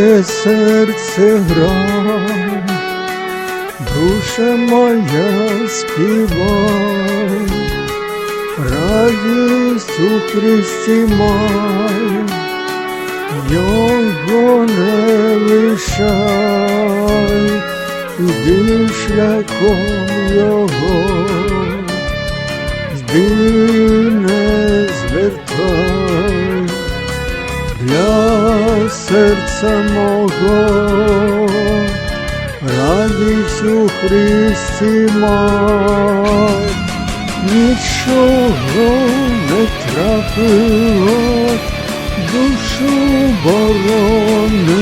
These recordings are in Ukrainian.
моє серце грай, душа моя співай, радість у Христі май, його не лишай, іди шляхом його, йди не звертай серця мого, радість у Христі май, нічого не трапило, душу борони,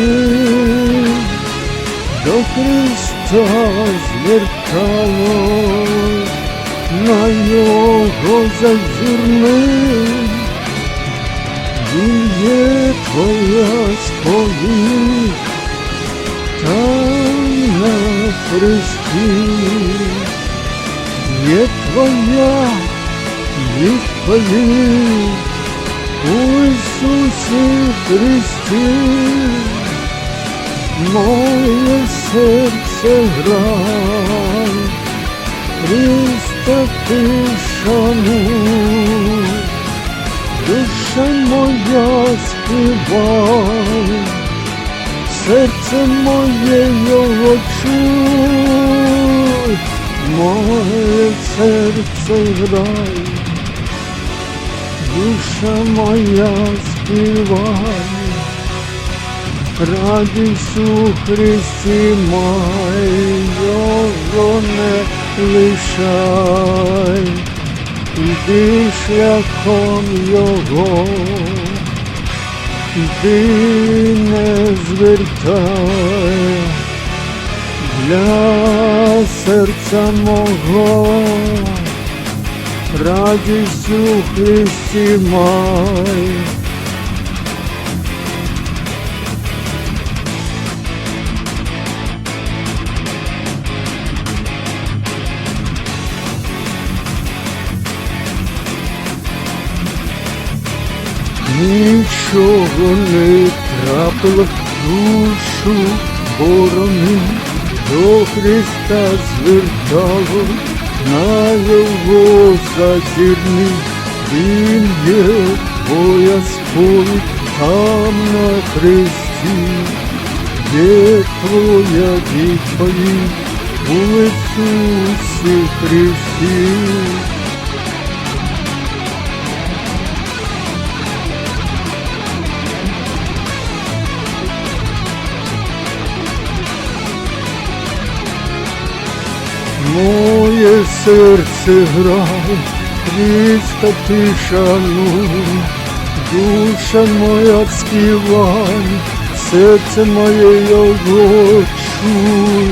до Христа звертало, на його зазирни. Твоя хресті, є твоя відповідь у Ісусі Христі, моє серце грай, Христа ти шануй. Душа моя співай, серце моє його чуй, моє серце грай, душа моя співай, радість у Христі май, його не лишай. Іди шляхом його, іди не звертай для серця мого, радість у Христі май. Нічого не трапило душу борони, до Христа звертало на його зазірний, він є твоя сповідь там на хресті, є твоя відповідь у Ісусі Христі. Моє серце грай, Христа ти шануй, душа моя співай, серце моє я чуй.